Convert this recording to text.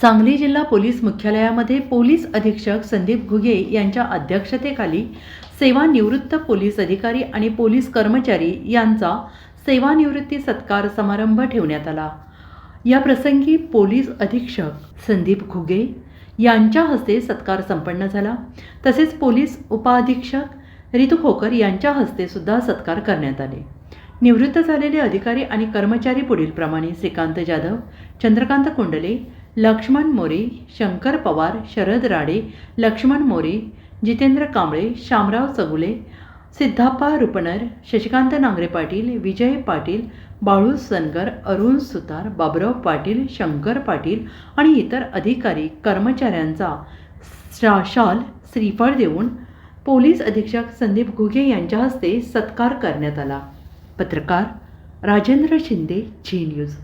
सांगली जिल्हा police मुख्यालयामध्ये police अधीक्षक संदीप घुगे यांच्या अध्यक्षतेखाली सेवानिवृत्त पोलीस अधिकारी आणि पोलीस कर्मचारी यांचा सेवानिवृत्ती सत्कार समारंभ ठेवण्यात आला. या प्रसंगी पोलीस अधीक्षक संदीप घुगे यांच्या हस्ते सत्कार संपन्न झाला. तसेच पोलीस उपअधीक्षक रितू खोकर यांच्या हस्ते सुद्धा सत्कार करण्यात आले. निवृत्त झालेले अधिकारी आणि कर्मचारी पुढीलप्रमाणे श्रीकांत जाधव चंद्रकांत कुंडले लक्ष्मण मोरे शंकर पवार शरद राडे लक्ष्मण मोरे जितेंद्र कांबळे शामराव चगुले सिद्धाप्पा रुपनर शशिकांत नांगरे पाटील विजय पाटील बाळू सनगर अरुण सुतार बाबराव पाटील शंकर पाटील आणि इतर अधिकारी कर्मचाऱ्यांचा शा शाल श्रीफळ देऊन पोलीस अधीक्षक संदीप घुगे यांच्या हस्ते सत्कार करण्यात आला. पत्रकार राजेंद्र शिंदे झी न्यूज.